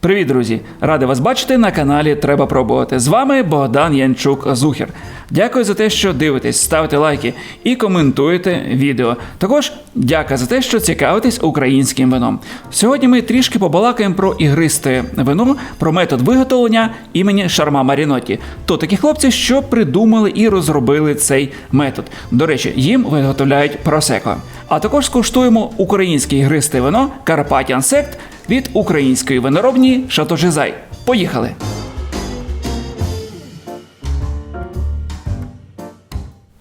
Привіт, друзі! Радий вас бачити на каналі Треба пробувати. З вами Богдан Янчук Зухір. Дякую за те, що дивитесь, ставите лайки і коментуєте відео. Також дякую за те, що цікавитесь українським вином. Сьогодні ми трішки побалакаємо про ігристе вино, про метод виготовлення імені Шарма Маріноті. То такі хлопці, що придумали і розробили цей метод. До речі, їм виготовляють просеко. А також скуштуємо українське ігристе вино Карпатян Сект від української виноробні Шатожизай. Поїхали!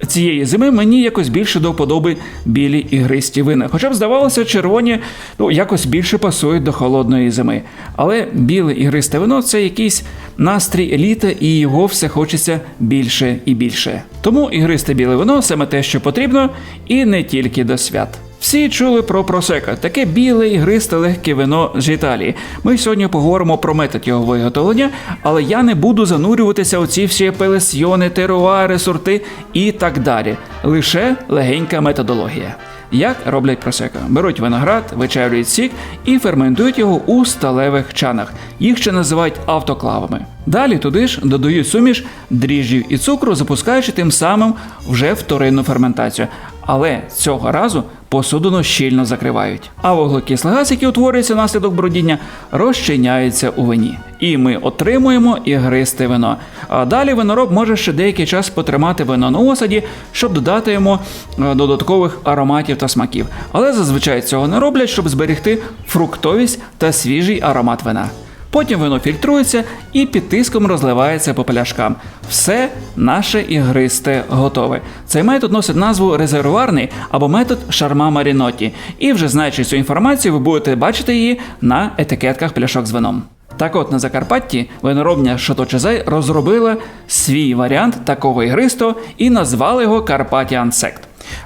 Цієї зими мені якось більше до вподоби білі ігристі вина. Хоча б здавалося, червоні ну, якось більше пасують до холодної зими. Але біле ігристе вино це якийсь настрій літа, і його все хочеться більше і більше. Тому ігристе біле вино саме те, що потрібно, і не тільки до свят. Всі чули про просека, таке біле ігристе легке вино з Італії. Ми сьогодні поговоримо про метод його виготовлення, але я не буду занурюватися у ці всі пелесьйони, теруари, сорти і так далі. Лише легенька методологія. Як роблять просека? Беруть виноград, вичавлюють сік і ферментують його у сталевих чанах. Їх ще називають автоклавами. Далі туди ж додають суміш дріжджів і цукру, запускаючи тим самим вже вторинну ферментацію. Але цього разу посудину щільно закривають. А вуглекислий газ, який утворюється внаслідок бродіння, розчиняється у вині. І ми отримуємо ігристе вино. А далі винороб може ще деякий час потримати вино на осаді, щоб додати йому е, додаткових ароматів та смаків. Але зазвичай цього не роблять, щоб зберегти фруктовість та свіжий аромат вина. Потім вино фільтрується і під тиском розливається по пляшкам. Все наше ігристе готове. Цей метод носить назву резервуарний або метод шарма маріноті. І вже знаючи цю інформацію, ви будете бачити її на етикетках пляшок з вином. Так от на Закарпатті виноробня Шаточезе розробила свій варіант такого ігристого і назвали його Карпатіан Сект.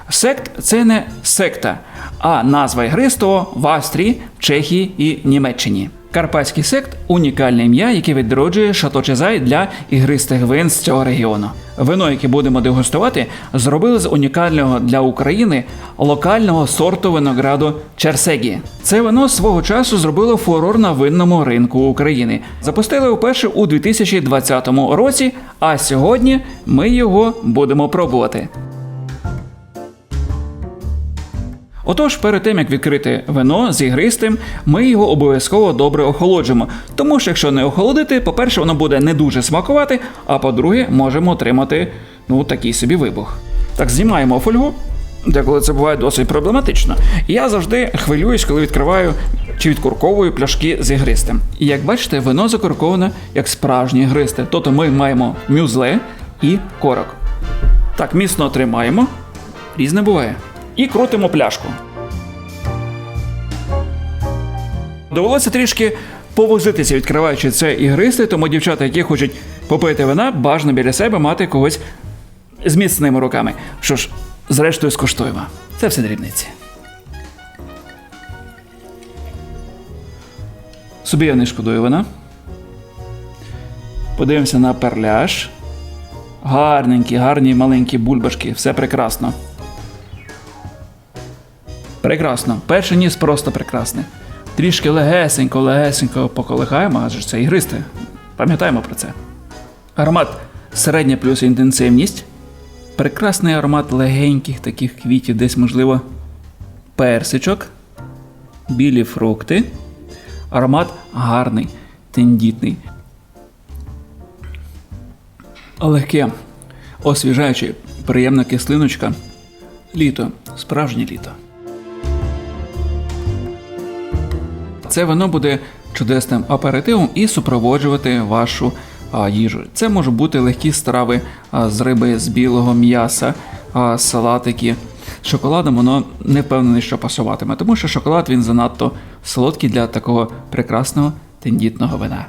Сект це не секта, а назва ігристого в Австрії, Чехії і Німеччині. Карпатський сект унікальне ім'я, яке відроджує Шато Чезай для ігристих вин з цього регіону. Вино, яке будемо дегустувати, зробили з унікального для України локального сорту винограду Черсегі. Це вино свого часу зробило фурор на винному ринку України. Запустили вперше у 2020 році, а сьогодні ми його будемо пробувати. Отож, перед тим як відкрити вино з ігристим, ми його обов'язково добре охолоджимо. Тому що якщо не охолодити, по-перше, воно буде не дуже смакувати, а по-друге, можемо отримати ну такий собі вибух. Так, знімаємо фольгу. Деколи це буває досить проблематично. Я завжди хвилююсь, коли відкриваю чи відкурковую пляшки з ігристим. І як бачите, вино закурковане як справжнє ігристе. Тобто ми маємо мюзле і корок. Так, міцно тримаємо. Різне буває. І крутимо пляшку. Довелося трішки повозитися, відкриваючи це ігристи, тому дівчата, які хочуть попити вина, бажано біля себе мати когось з міцними руками. Що ж, зрештою, скуштуємо. Це все дрібниці. Собі я не шкодую вина. Подивимося на перляж. Гарненькі, гарні маленькі бульбашки, все прекрасно. Прекрасно. Перший ніс просто прекрасний. Трішки легесенько, легесенько поколихаємо, адже це ігристе. Пам'ятаємо про це. Аромат середня плюс інтенсивність. Прекрасний аромат легеньких таких квітів, десь, можливо, персичок, білі фрукти. Аромат гарний, тендітний. Легке, освіжаюче, приємна кислиночка. Літо, справжнє літо. Це вино буде чудесним аперитивом і супроводжувати вашу їжу. Це можуть бути легкі страви з риби, з білого м'яса, салатики. Шоколадом воно не впевнений, що пасуватиме, тому що шоколад він занадто солодкий для такого прекрасного тендітного вина.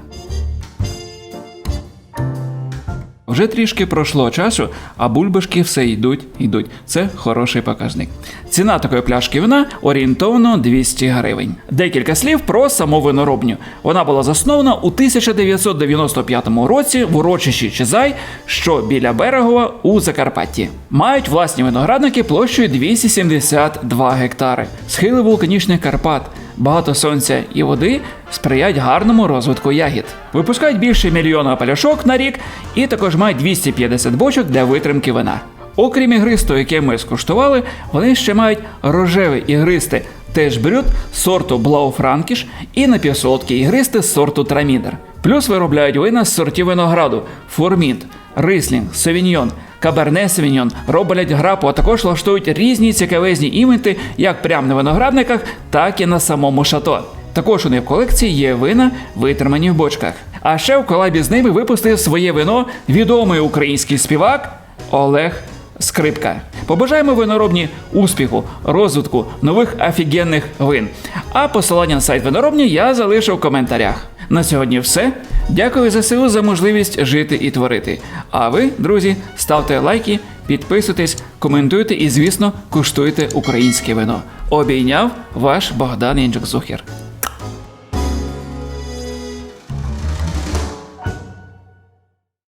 Вже трішки пройшло часу, а бульбашки все йдуть, йдуть. Це хороший показник. Ціна такої пляшки вина орієнтовно 200 гривень. Декілька слів про саму виноробню. Вона була заснована у 1995 році в урочищі Чизай, що біля берегова у Закарпатті. Мають власні виноградники площею 272 гектари. Схили вулканічних Карпат багато сонця і води сприяють гарному розвитку ягід. Випускають більше мільйона паляшок на рік і також мають 250 бочок для витримки вина. Окрім ігристого, яке ми скуштували, вони ще мають рожеве ігристе теж брют сорту Блауфранкіш і напівсолодкі ігристи з сорту Трамінер. Плюс виробляють вина з сортів винограду Формінт, Рислінг, Совіньйон, Каберне Совіньйон, роблять грапу, а також влаштують різні цікавезні івенти як прямо на виноградниках, так і на самому шато. Також у них в колекції є вина, витримані в бочках. А ще в колабі з ними випустив своє вино відомий український співак Олег Скрипка. Побажаємо виноробні успіху, розвитку нових офігенних вин. А посилання на сайт виноробні я залишу в коментарях. На сьогодні все. Дякую ЗСУ за можливість жити і творити. А ви, друзі, ставте лайки, підписуйтесь, коментуйте і, звісно, куштуйте українське вино. Обійняв ваш Богдан Янчук Зухер.